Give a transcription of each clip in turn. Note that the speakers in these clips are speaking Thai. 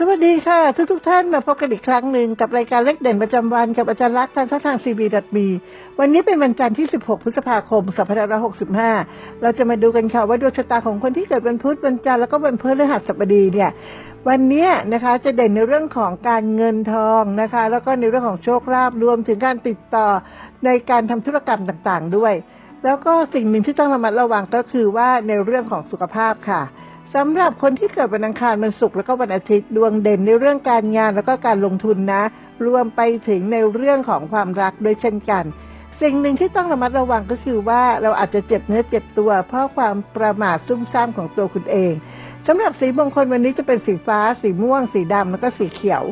สวัสดีค่ะ ทุกทุกท่านมาพบกันอีกครั้งหนึ่งกับรายการเลขเด่นประจำวันกับอาจารย์รักษณ์ทางช่องทางซีบีดัตมีวันนี้เป็นวันจันทร์ที่ 16 พฤษภาคม 2565 เราจะมาดูกันค่ะว่าดวงชะตาของคนที่เกิดวันพุธวันจันทร์แล้วก็วันพฤหัสบดีเนี่ยวันนี้นะคะจะเด่นในเรื่องของการเงินทองนะคะ แล้วก็ในเรื่องของโชคลาภรวมถึงการติดต่อในการทำธุรกรรมต่างๆ ด้วย แล้วก็สิ่งหนึ่งที่ต้องระมัดระวังก็คือว่าในเรื่องของสุขภาพค่ะ สำหรับคนที่เกิดวันอังคารวันศุกร์แล้วก็วันอาทิตย์ดวงเด่นในเรื่องการงานแล้วก็การลงทุนนะ รวมไปถึงในเรื่องของความรักด้วยเช่นกัน สิ่งหนึ่งที่ต้องระมัดระวังก็คือว่าเราอาจจะเจ็บเนื้อเจ็บตัว เพราะความประมาทซุ่มซ่ามของตัวคุณเองสำหรับสีมงคลวันนี้จะเป็นสีฟ้า สีม่วง สีดำแล้วก็สีเขียว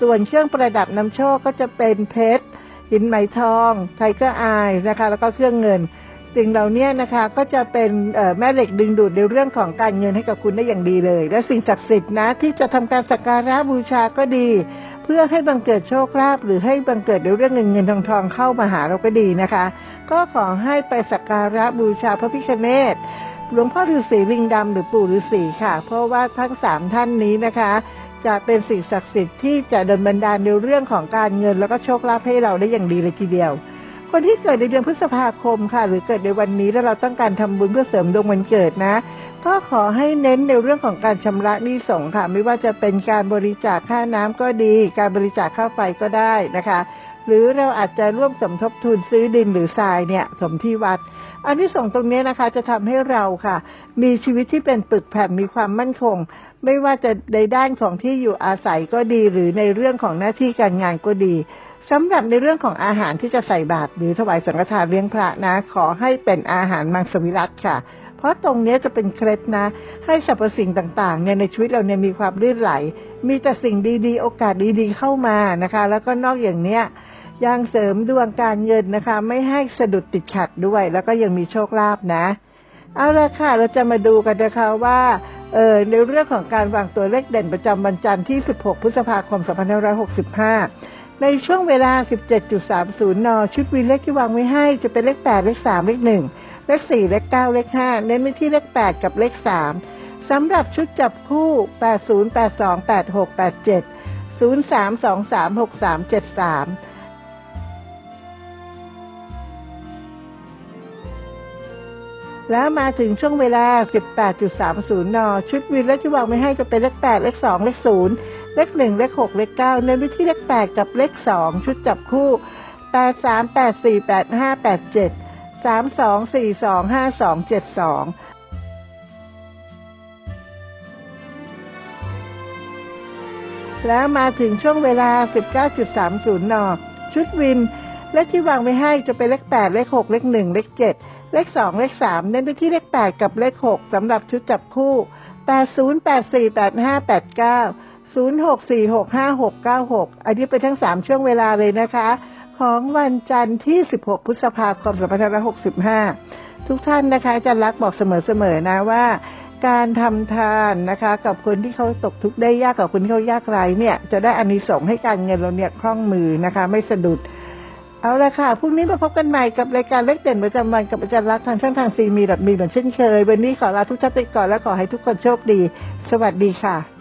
ส่วนเครื่องประดับนำโชคก็จะเป็นเพชรหินไหมทอง ไทเกอร์อายนะคะ แล้วก็เครื่องเงิน สิ่งเหล่านี้นะคะก็จะเป็นแม่เหล็กดึงดูดในเรื่องของการเงินให้กับคุณได้อย่างดีเลย และสิ่งศักดิ์สิทธิ์นะที่จะทำการสักการะบูชาก็ดี เพื่อให้บังเกิดโชคลาภหรือให้บังเกิดในเรื่องเงินเงินทองทองเข้ามาหาเราก็ดีนะคะ ก็ขอให้ไปสักการะบูชาพระพิฆเนศหลวงพ่อฤาษีลิงดำหรือปู่ฤาษีค่ะ เพราะว่าทั้งสามท่านนี้นะคะ จะเป็นสิ่งศักดิ์สิทธิ์ที่จะดลบันดาลในเรื่องของการเงินแล้วก็โชคลาภให้เราได้อย่างดีเลยทีเดียว คนที่เกิดในเดือนพฤษภาคมค่ะ หรือเกิดในวันนี้แล้วเราต้องการทำบุญเพื่อเสริมดวงวันเกิดนะ ก็ขอให้เน้นในเรื่องของการชำระหนี้สงฆ์ค่ะ ไม่ว่าจะเป็นการบริจาคค่าน้ำก็ดี การบริจาคค่าไฟก็ได้นะคะ หรือเราอาจจะร่วมสมทบทุนซื้อดินหรือทรายเนี่ยสมที่วัดอันที่ส่งส์ตรงนี้นะคะจะทำให้เราค่ะ มีชีวิตที่เป็นปึกแผ่นมีความมั่นคง ไม่ว่าจะในด้านของที่อยู่อาศัยก็ดี หรือในเรื่องของหน้าที่การงานก็ดี สำหรับในเรื่องของอาหารที่จะใส่บาตรหรือถวายสังฆทานเลี้ยงพระนะ ขอให้เป็นอาหารมังสวิรัตค่ะ เพราะตรงนี้จะเป็นเคล็ดนะ ให้สรรพสิ่งต่างๆเนี่ยในชีวิตเราเนี่ยมีความลื่นไหล มีแต่สิ่งดีๆ โอกาสดีๆเข้ามานะคะ แล้วก็นอกอย่างเนี้ยยังเสริมดวงการเงินนะคะ ไม่ให้สะดุดติดขัดด้วย แล้วก็ยังมีโชคลาภนะ เอาละค่ะ เราจะมาดูกันนะคะว่าเออในเรื่องของการวางตัวเลขเด่นประจำวันจันทร์ที่ 16 พฤษภาคม 2565 ในช่วงเวลา 17.30 น ชุดวีเลขที่วางไว้ให้จะเป็นเลข 8 เลข 3 เลข 1 เลข 4 เลข 9 เลข 5 เน้นไปที่เลข 8 กับเลข 3 สำหรับชุดจับคู่ 80 82 86 87 03 23 63 73แล้วมาถึงช่วงเวลา 18.30 น ชุดวินและที่วางไม่ให้จะเป็นเลข 8 เลข 2 เลข 0 เลขหนึ่งเลขหกเลขเก้าเน้นไปที่เลขแปดกับเลขสองชุดจับคู่แปดสามแปดสี่แปดห้าแปดเจ็ดสามสองสี่สองห้าสองเจ็ดสองแล้วมาถึงช่วงเวลา 19.30 น ชุดวิน เลขที่วางไว้ให้จะเป็นเลข 8 เลข 6 เลข 1 เลข 7 เลข 2 เลข 3 เน้นไปที่เลข 8 กับเลข 6สำหรับชุดจับคู่ 80 84 85 89 06 46 56 96 อันนี้เป็นทั้ง 3 ช่วงเวลาเลยนะคะ ของวันจันทร์ที่ 16 พฤษภาคม 2565 ทุกท่านนะคะอาจะรักบอกเสมอๆนะว่า การทำทานนะคะ กับคนที่เขาตกทุกข์ได้ยากกับคนที่เขายากไร้เนี่ย จะได้อานิสงส์ให้การเงินเราเนี่ยคล่องมือนะคะ ไม่สะดุดเอาละค่ะ พรุ่งนี้มาพบกันใหม่กับรายการเลขเด่นประจำวันกับอาจารย์รักทางช่องทางซีมีดับมีเหมือนเช่นเคย วันนี้ขอลาทุกท่านไปก่อนและขอให้ทุกคนโชคดี สวัสดีค่ะ